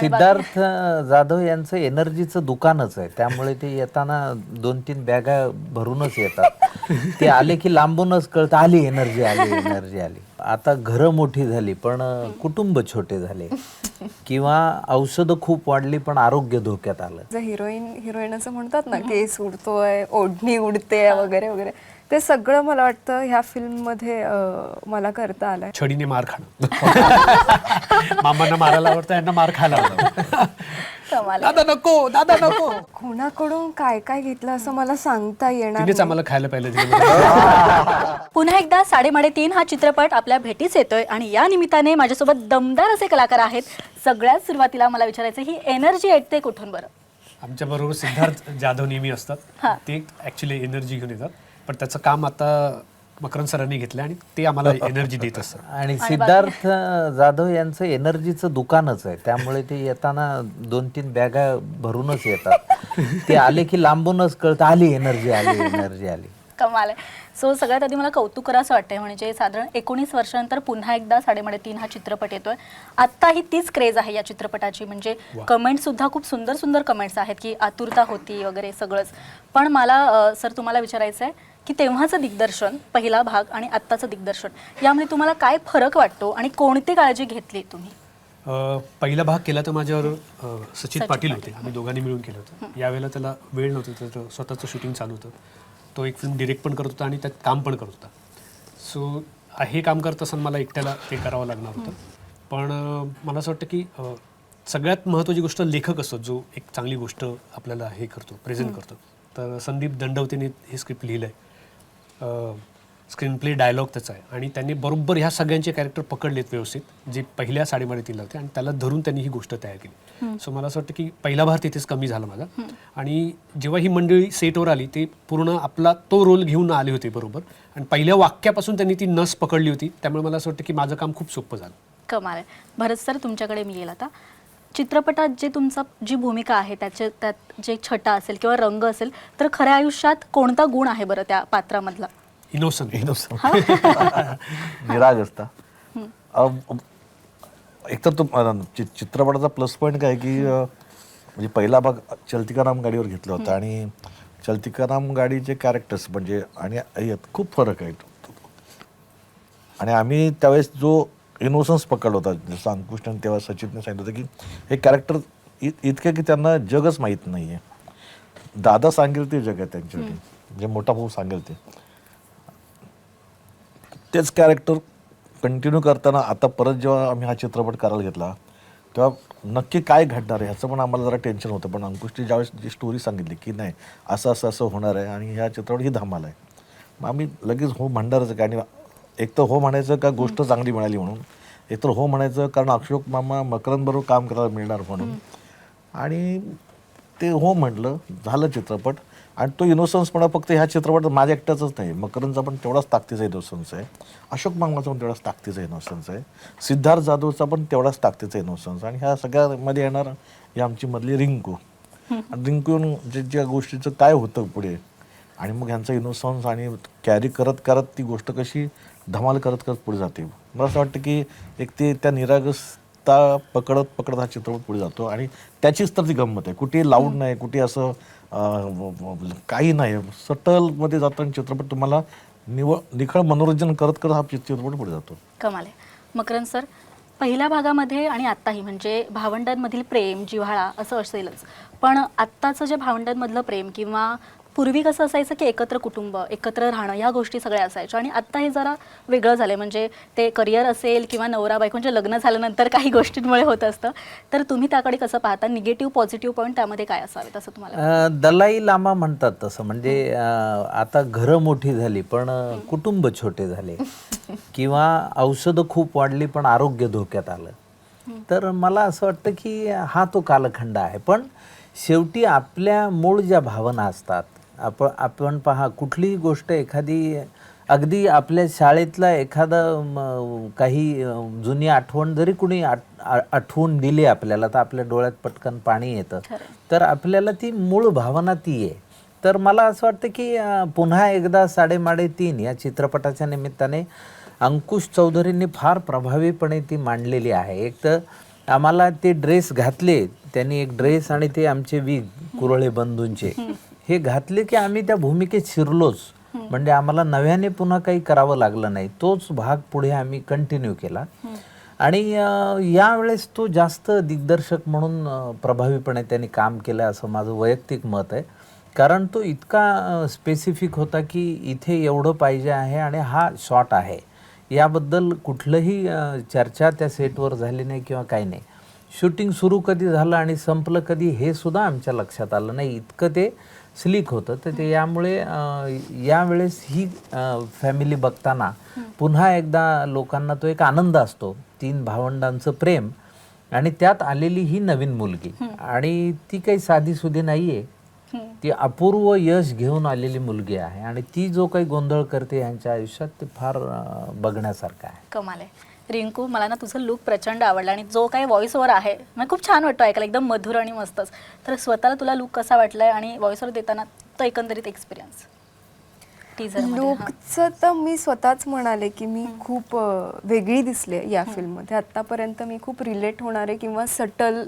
सिद्धार्थ जाधव यांचं एनर्जीचं दुकानच आहे. त्यामुळे ते येताना दोन तीन बॅगा भरूनच येतात. ते आले की लांबूनच कळतं आली एनर्जी आली एनर्जी आली. आता घरं मोठी झाली पण कुटुंब छोटे झाले. किंवा औषधं खूप वाढली पण आरोग्य धोक्यात आलं. हिरोईन हिरोईन असं म्हणतात ना केस उडतोय ओढणी उडते वगैरे वगैरे. ते सगळं मला वाटतं ह्या फिल्ममध्ये मला करता आलंय. छडीने मार खाणं. मामांना मारायला आवडतं यांना मार खायला दादा नको दादा नको. कोणाकडून काय काय घेतलं असं मला सांगता येणार तिनेच नाही. आम्हाला खायला तिने. पुन्हा एकदा साडेमाडे तीन हा चित्रपट आपल्या भेटीच येतोय आणि या निमित्ताने माझ्यासोबत दमदार असे कलाकार आहेत. सगळ्यात सुरुवातीला मला विचारायचं ही एनर्जी येते कुठून बरं? आमच्या बरोबर सिद्धार्थ जाधव नेहमी असतात. ते ऍक्च्युली एनर्जी घेऊन येतात. पण त्याचं काम आता मकरंद सरांनी घेतलं आणि ते आम्हाला एनर्जी देत असतात आणि सिद्धार्थ जाधव यांचं एनर्जीचं दुकानच आहे. त्यामुळे ते येताना दोन तीन बॅगा भरूनच येतात. ते आले की लांबूनच कळतं आली एनर्जी आली एनर्जी आली. कमाल आहे. सो सगळ्यात आधी मला कौतुक असं वाटतंय म्हणजे साधारण एकोणीस वर्षानंतर पुन्हा एकदा साडेमाडे तीन हा चित्रपट येतोय. आत्ताही तीच क्रेज आहे या चित्रपटाची म्हणजे कमेंट सुद्धा खूप सुंदर सुंदर कमेंट्स आहेत की आतुरता होती वगैरे सगळंच. पण मला सर तुम्हाला विचारायचं आहे की तेव्हाचं दिग्दर्शन पहिला भाग आणि आत्ताचं दिग्दर्शन यामध्ये तुम्हाला काय फरक वाटतो आणि कोणती काळजी घेतली तुम्ही? पहिला भाग केला तर माझ्यावर सचित पाटील होते. आम्ही दोघांनी मिळून केलं होतं. यावेळेला त्याला वेळ नव्हतं तर स्वतःचं शूटिंग चालू होतं. तो एक फिल्म डिरेक्ट पण करत होता आणि त्यात काम पण करत होता. सो हे काम करत असताना मला एकट्याला ते करावं लागणार होतं. पण मला असं वाटतं की सगळ्यात महत्त्वाची गोष्ट लेखक असतो जो एक चांगली गोष्ट आपल्याला हे करतो प्रेझेंट करतो. तर संदीप दंडवतेने हे स्क्रिप्ट लिहिलं आहे स्क्रीन प्ले डायलॉग त्याचा आहे. आणि त्यांनी बरोबर ह्या सगळ्यांचे कॅरेक्टर पकडलेत व्यवस्थित जे पहिल्या साडेमाडीतील होते आणि त्याला धरून त्यांनी ही गोष्ट तयार केली. सो मला असं वाटतं की पहिला भार तिथेच कमी झाला माझा. आणि जेव्हा ही मंडळी सेटवर आली ते पूर्ण आपला तो रोल घेऊन आले होते बरोबर. आणि पहिल्या वाक्यापासून त्यांनी ती नस पकडली होती. त्यामुळे मला असं वाटतं की माझं काम खूप सोपं झालं. कमाल आहे. भरत सर तुमच्याकडे मी येईल आता. चित्रपटात जे तुमचा जी भूमिका आहे त्याचे त्यात जे छटा असेल किंवा रंग असेल तर खऱ्या आयुष्यात कोणता गुण आहे बरं त्या पात्रामधला? इनोसंट निराग असता. एकतर तो चित्रपटाचा प्लस पॉईंट काय की म्हणजे पहिला भाग चलतिका राम गाडीवर घेतला होता आणि चलतिका राम गाडीचे कॅरेक्टर्स म्हणजे आणि यात खूप फरक आहे. आणि आम्ही त्यावेळेस जो इनोसन्स पकडला होता जसं अंकुशने तेव्हा सचिनने सांगितलं होतं की हे कॅरेक्टर इतकं की त्यांना जगच माहीत नाही आहे दादा सांगेल ते जग आहे त्यांच्यासाठी. जे मोठा भाऊ सांगेल ते. तेच कॅरेक्टर कंटिन्यू करताना आता परत जेव्हा आम्ही हा चित्रपट करायला घेतला तेव्हा नक्की काय घडणार आहे ह्याचं पण आम्हाला जरा टेन्शन होतं. पण अंकुशने ज्यावेळेस जी स्टोरी सांगितली की नाही असं असं असं होणार आहे आणि ह्या चित्रपट ही धमाल आहे. मग आम्ही लगेच हो म्हणणारच आहे. आणि एक तर हो म्हणायचं का गोष्ट चांगली मिळाली म्हणून. एक तर हो म्हणायचं कारण अशोक मामा मकरंदबरोबर काम करायला मिळणार म्हणून. आणि ते हो म्हटलं झालं चित्रपट. आणि तो इनोसन्सपणा फक्त ह्या चित्रपटात माझ्या एकट्याचाच नाही. मकरंदचा पण तेवढाच ताकदीचा इनोसन्स आहे. अशोक मामाचा पण तेवढाच ताकदीचा इनोसन्स आहे. सिद्धार्थ जाधवचा पण तेवढाच ताकदीचा इनोसन्स आणि ह्या सगळ्यामध्ये येणार ही आमची मधली रिंकू. आणि रिंकू येऊन जे ज्या गोष्टीचं काय होतं पुढे आणि मग ह्यांचा इनोसन्स आणि कॅरी करत करत ती गोष्ट कशी धमाल करत करत पुढे जाते. मला असं वाटतं की एक ते त्या निरागसता पकडत पकडत हा चित्रपट पुढे जातो. आणि त्याचीच तर ती गंमत आहे. कुठे लाऊड नाही कुठे असं काही नाही. सटलमध्ये जाताना चित्रपट तुम्हाला निवळ निखळ मनोरंजन करत करत हा चित्रपट पुढे जातो. कमाल आहे. मकरन सर पहिल्या भागामध्ये आणि आत्ताही म्हणजे भावंडांमधील प्रेम जिव्हाळा असं असेलच. पण आत्ताचं जे भावंडांमधलं प्रेम किंवा पूर्वी कसं असायचं की एकत्र कुटुंब एकत्र राहणं या गोष्टी सगळ्या असायच्या. आणि आत्ता हे जरा वेगळं झालं म्हणजे ते करिअर असेल किंवा नवरा बायको म्हणजे लग्न झाल्यानंतर काही गोष्टींमुळे होत असतं. तर तुम्ही त्याकडे कसं पाहता? निगेटिव्ह पॉझिटिव्ह पॉईंट त्यामध्ये काय असावेत असं तुम्हाला दलाई लामा म्हणतात तसं. म्हणजे आता घरं मोठी झाली पण कुटुंब छोटे झाले. किंवा औषधं खूप वाढली पण आरोग्य धोक्यात आलं. तर मला असं वाटतं की हा तो कालखंड आहे. पण शेवटी आपल्या मूळ ज्या भावना असतात आपण आपण पहा कुठलीही गोष्ट एखादी अगदी आपल्या शाळेतला एखादा काही जुनी आठवण जरी कुणी आठवून दिली आपल्याला तर आपल्या डोळ्यात पटकन पाणी येतं. तर आपल्याला ती मूळ भावना ती आहे. तर मला असं वाटतं की पुन्हा एकदा साडेमाडे तीन या चित्रपटाच्या निमित्ताने अंकुश चौधरींनी फार प्रभावीपणे ती मांडलेली आहे. एक तर आम्हाला ते ड्रेस घातले त्यांनी एक ड्रेस आणि ते आमचे विग कुरळे बंधूंचे हे घातले की आम्ही त्या भूमिकेत शिरलोच. म्हणजे आम्हाला नव्याने पुन्हा काही करावं लागलं नाही. तोच भाग पुढे आम्ही कंटिन्यू केला. आणि यावेळेस तो जास्त दिग्दर्शक म्हणून प्रभावीपणे त्यांनी काम केलं असं माझं वैयक्तिक मत आहे. कारण तो इतका स्पेसिफिक होता की इथे एवढं पाहिजे आहे आणि हा शॉट आहे. याबद्दल कुठलंही चर्चा त्या सेटवर झाली नाही किंवा काही नाही. शूटिंग सुरू कधी झालं आणि संपलं कधी हे सुद्धा आमच्या लक्षात आलं नाही. इतकं ते स्लिक होतं. तर ते यामुळे यावेळेस ही फॅमिली बघताना पुन्हा एकदा लोकांना तो एक आनंद असतो. तीन भावंडांचं प्रेम आणि त्यात आलेली ही नवीन मुलगी. आणि ती काही साधी सुधी नाहीये. ती अपूर्व यश घेऊन आलेली मुलगी आहे आणि ती जो काही गोंधळ करते यांच्या आयुष्यात ते फार बघण्यासारखं आहे. कमाल आहे. रिंकू मला ना तुझं लुक प्रचंड आवडला आणि जो काही व्हॉइस ओव्हर आहे मला खूप छान वाटतो ऐकायला एकदम मधुर आणि मस्तच. तर स्वतःला तुला लुक कसा वाटलाय आणि व्हॉइस ओव्हर देताना तो एकंदरीत एक्सपिरियन्स लुकचं तर मी स्वतःच म्हणाले की मी खूप वेगळी दिसले या फिल्ममध्ये आत्तापर्यंत मी खूप रिलेट होणारे किंवा सटल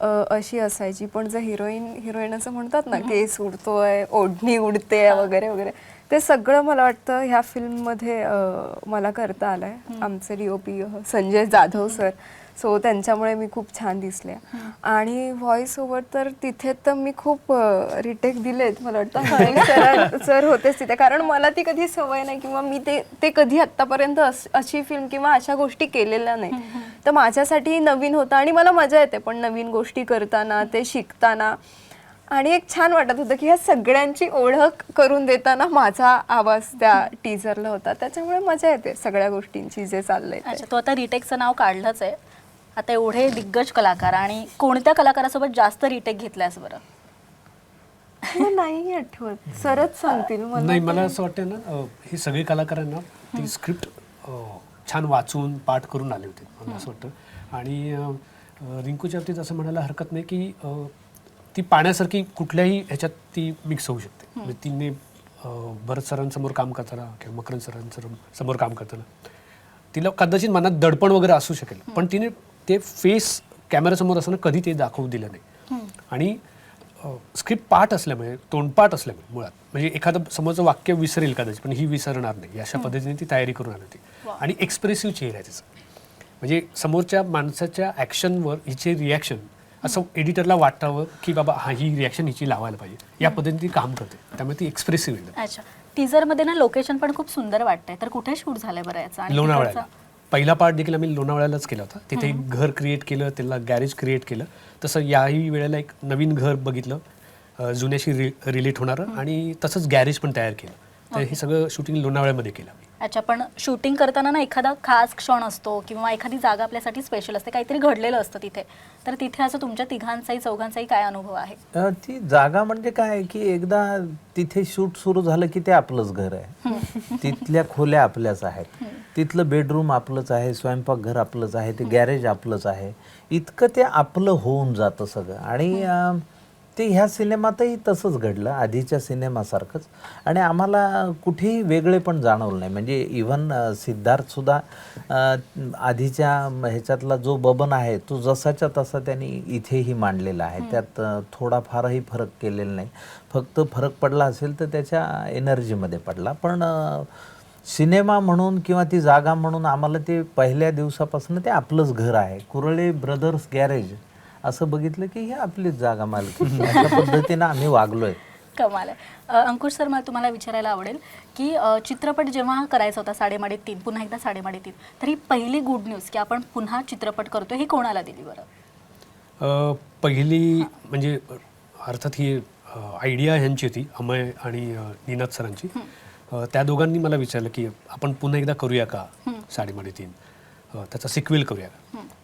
अशी असायची. पण जर हिरोईन हिरोईन असं म्हणतात ना केस उडतोय ओढणी उडते वगैरे वगैरे. ते सगळं मला वाटतं ह्या फिल्ममध्ये मला करता आलं आहे आमचे D O P Sanjay Jadhav sir. So त्यांच्यामुळे मी खूप छान दिसले. आणि व्हॉइस ओव्हर तर तिथे तर मी खूप रिटेक दिलेत मला वाटतं. सर सर होतेच तिथे. कारण मला ती कधी सवय नाही किंवा मी ते ते कधी आत्तापर्यंत अशी फिल्म किंवा अशा गोष्टी केलेल्या नाही. तर माझ्यासाठी नवीन होतं आणि मला मजा येते पण नवीन गोष्टी करताना ते शिकताना. आणि एक छान वाटत होतं की ह्या सगळ्यांची ओळख करून देताना माझा आवाज त्या टीजरला होता. त्याच्यामुळे मजा येते सगळ्या गोष्टींची जे चाललंय तू. आता रिटेकचं नाव काढलंच आहे. आता एवढे दिग्गज कलाकार आणि कोणत्या कलाकारासोबत जास्त रिटेक घेतल्यास बरं? मला नाही आठवत. सरच सांगतील मला नाही मला असं वाटतं ना अं, हे सगळे कलाकारांना ती स्क्रिप्ट छान वाचून पाठ करून आले होते मला असं वाटतं. आणि अं, अं, रिंकूच्या बाबतीत असं म्हणायला हरकत नाही की अं, ती पाण्यासारखी कुठल्याही ह्याच्यात ती मिक्स होऊ शकते. म्हणजे तिने अं, भरत सरांसमोर काम करताना किंवा मकरंद सरांसमोर समोर काम करताना तिला कदाचित मनात दडपण वगैरे असू शकेल पण तिने ते फेस कॅमेरासमोर असताना कधी ते दाखवू दिलं नाही. आणि स्क्रिप्ट पाठ असल्यामुळे तोंडपाठ असल्यामुळे मुळात. म्हणजे एखादं समोरचं वाक्य विसरेल कदाचित पण ही विसरणार नाही. अशा पद्धतीने ती तयारी करून आली होती आणि एक्सप्रेसिव्ह चेहरा आहे तिचा. म्हणजे समोरच्या माणसाच्या ॲक्शनवर हिचे रिॲक्शन असं एडिटरला वाटावं की बाबा हा ही रिॲक्शन हिची लावायला पाहिजे. या पद्धतीने ती काम करते. त्यामुळे ती एक्सप्रेसिव्ह अच्छा. टीजरमध्ये ना लोकेशन पण खूप सुंदर वाटतंय. तर कुठे शूट झालंय बरं याचं? लोणावळ्याला. पहिला पार्ट देखील आम्ही लोणावळ्यालाच केला होता. तिथे एक घर क्रिएट केलं त्याला गॅरेज क्रिएट केलं. तसं याही वेळेला एक नवीन घर बघितलं. अं, जुन्याशी रि रिलेट होणारं आणि तसंच गॅरेज पण तयार केलं. तर हे सगळं शूटिंग लोणावळ्यामध्ये केलं. अच्छा पण शूटिंग करताना ना एखादा खास क्षण असतो किंवा एखादी जागा आपल्यासाठी स्पेशल असते काहीतरी घडलेलं असतं तिथे. तर तिथे असं तुमच्या तिघांचाही चौघांचाही काय अनुभव आहे? ती जागा म्हणजे काय की एकदा तिथे शूट सुरू झालं की ते आपलंच घर आहे. तिथल्या खोल्या आपल्याच आहेत. तिथलं बेडरूम आपलंच आहे स्वयंपाकघर आपलंच आहे ते गॅरेज आपलंच आहे. इतकं ते आपलं होऊन जातं सगळं. आणि ते ह्या सिनेमातही तसंच घडलं आधीच्या सिनेमासारखंच. आणि आम्हाला कुठेही वेगळे पण जाणवलं नाही. म्हणजे इव्हन सिद्धार्थ सुद्धा अ, आधीच्या ह्याच्यातला जो बबन आहे तो जसाच्या तसा त्यांनी इथेही मांडलेला आहे. त्यात थोडाफारही फरक केलेला नाही. फक्त फरक पडला असेल तर त्याच्या एनर्जीमध्ये पडला. पण सिनेमा म्हणून किंवा ती जागा म्हणून आम्हाला ते पहिल्या दिवसापासून ते आपलंच घर आहे. कुरळे ब्रदर्स गॅरेज असं बघितलं की ही आपलीच जागा मालकी. अशा पद्धतीनं आम्ही वागलोय. कमाल आहे. अंकुश सर मला तुम्हाला विचारायला आवडेल की चित्रपट जेव्हा करायचा होता साडेमाडे तीन पुन्हा एकदा साडेमाडे तीन तर ही पहिली गुड न्यूज की आपण पुन्हा चित्रपट करतोय ही कोणाला दिली बरं? पहिली म्हणजे अर्थात ही आयडिया ह्यांची होती अमय आणि निनाद सरांची. त्या दोघांनी मला विचारलं की आपण पुन्हा एकदा करूया का साडेमाडे तीन त्याचा सिक्वेल करूया.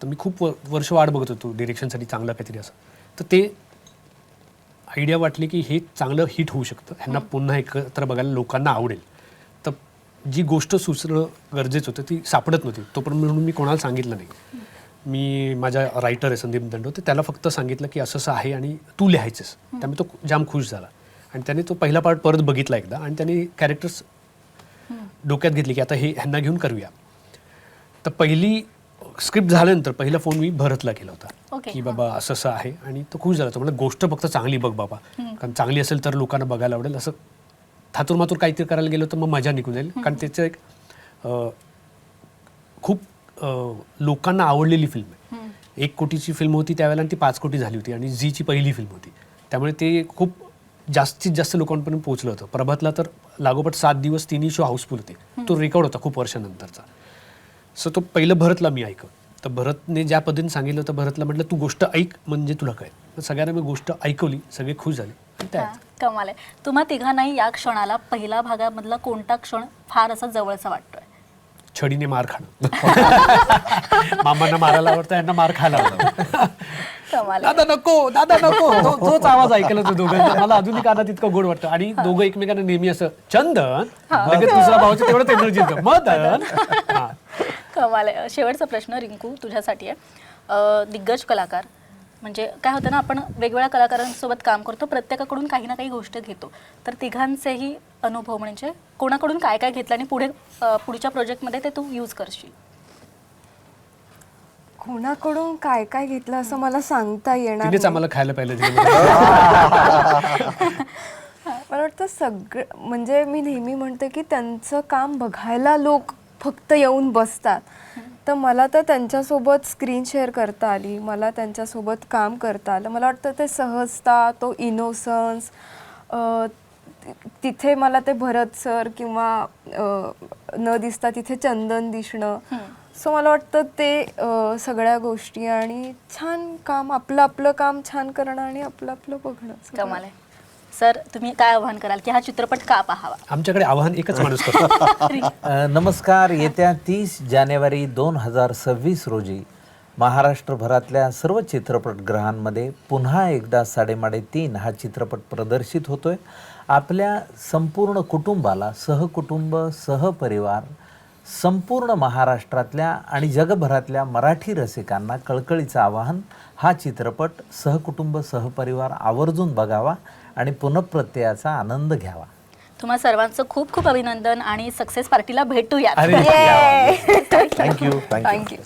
तर मी खूप वर्ष वाट बघत होतो डिरेक्शनसाठी चांगलं काहीतरी असं. तर ते आयडिया वाटली की हे चांगलं हिट होऊ शकतं. ह्यांना पुन्हा एकत्र बघायला लोकांना आवडेल. तर जी गोष्ट सुचणं गरजेचं होतं ती सापडत नव्हती. तोपर्यंत म्हणून मी कोणाला सांगितलं नाही. मी माझा रायटर आहे संदीप दंडो तर त्याला फक्त सांगितलं की असं असं आहे आणि तू लिहायचंस. त्यामुळे तो जाम खुश झाला. आणि त्याने तो पहिला पार्ट परत बघितला एकदा आणि त्याने कॅरेक्टर्स डोक्यात घेतली की आता हे ह्यांना घेऊन करूया. तर पहिली स्क्रिप्ट झाल्यानंतर पहिला फोन मी भरतला केला होता. की बाबा असं असं आहे आणि तो खुश झाला. तो म्हणजे गोष्ट फक्त चांगली बघ बाबा. कारण चांगली असेल तर लोकांना बघायला आवडेल. असं थातूर मातूर काहीतरी करायला गेलो तर मग मजा निघून जाईल कारण त्याचं एक अं, खूप अं, लोकांना आवडलेली फिल्म आहे. एक कोटीची फिल्म होती त्यावेळेला आणि ती पाच कोटी झाली होती आणि झीची पहिली फिल्म होती. त्यामुळे ते खूप जास्तीत जास्त लोकांपर्यंत पोहोचलं होतं. प्रभातला तर लागोपाठ सात दिवस तिन्ही शो हाऊसफुल होते. तो रेकॉर्ड होता खूप वर्षानंतरचा. सो तो पहिलं भरतला मी ऐकलं तर भरतने ज्या पद्धतीने सांगितलं तर भरतला म्हटलं तू गोष्ट ऐक म्हणजे तुला कळेल. सगळ्यांना मी गोष्ट ऐकवली सगळे खुश झाले. आणि त्या हा, कमाल आहे. तुम्हा तिघांनाही या क्षणाला पहिल्या भागामधला कोणता क्षण फार असा जवळचा वाटतोय? छडीने मार खाणं. मामांना मारायला आवडतं यांना मार खायला आवडतं. दादा नको दादा नको. तोच आवाज ऐकला तो दोघांचा. मला अजूनही कानात इतकं गोड वाटतं. आणि दोघं एकमेकांना नेहमी असं चंदन. लगेच दुसरा भावाचं तेवढंच एनर्जी मदन. कमाल आहे शेवटचा प्रश्न रिंकू तुझ्यासाठी आहे. अं, दिग्गज कलाकार. म्हणजे काय होतं ना आपण वेगवेगळ्या कलाकारांसोबत काम करतो प्रत्येकाकडून काही ना काही गोष्ट घेतो. तर तिघांचेही अनुभव म्हणजे कोणाकडून काय काय घेतलं आणि पुढे पुढच्या प्रोजेक्टमध्ये ते तू यूज करशील? कोणाकडून काय काय घेतलं असं मला सांगता येणार तिनेच नाही. आम्हाला खायला तिने मला वाटतं सगळं म्हणजे मी नेहमी म्हणते की त्यांचं काम बघायला लोक फक्त येऊन बसतात. तर मला तर त्यांच्यासोबत स्क्रीन शेअर करता आली. मला त्यांच्यासोबत काम करता आलं. मला वाटतं ते सहजता तो इनोसन्स तिथे मला ते भरत सर किंवा न दिसता तिथे चंदन दिसणं. सो मला वाटतं ते सगळ्या गोष्टी आणि छान काम आपलं आपलं काम छान करणं आणि आपलं आपलं बघणं. कमाल आहे. सर तुम्ही काय आव्हान कराल की हा चित्रपट का पाहावा? आमच्याकडे आव्हान एकच माणूस करतो. अ, नमस्कार येत्या तीस जानेवारी दोन हजार सव्वीस रोजी महाराष्ट्रभरातल्या सर्व चित्रपटगृहांमध्ये पुन्हा एकदा साडेमाडे तीन हा चित्रपट प्रदर्शित होतोय. आपल्या संपूर्ण कुटुंबाला सहकुटुंब सहपरिवार संपूर्ण महाराष्ट्रातल्या आणि जगभरातल्या मराठी रसिकांना कळकळीचं आवाहन हा चित्रपट सहकुटुंब सहपरिवार आवर्जून बघावा. आणि पुनःप्रत्ययाचा आनंद घ्यावा. तुम्हा सर्वांचं खूप खूप अभिनंदन आणि सक्सेस पार्टीला भेटूया अरे थँक्यू थँक्यू थँक्यू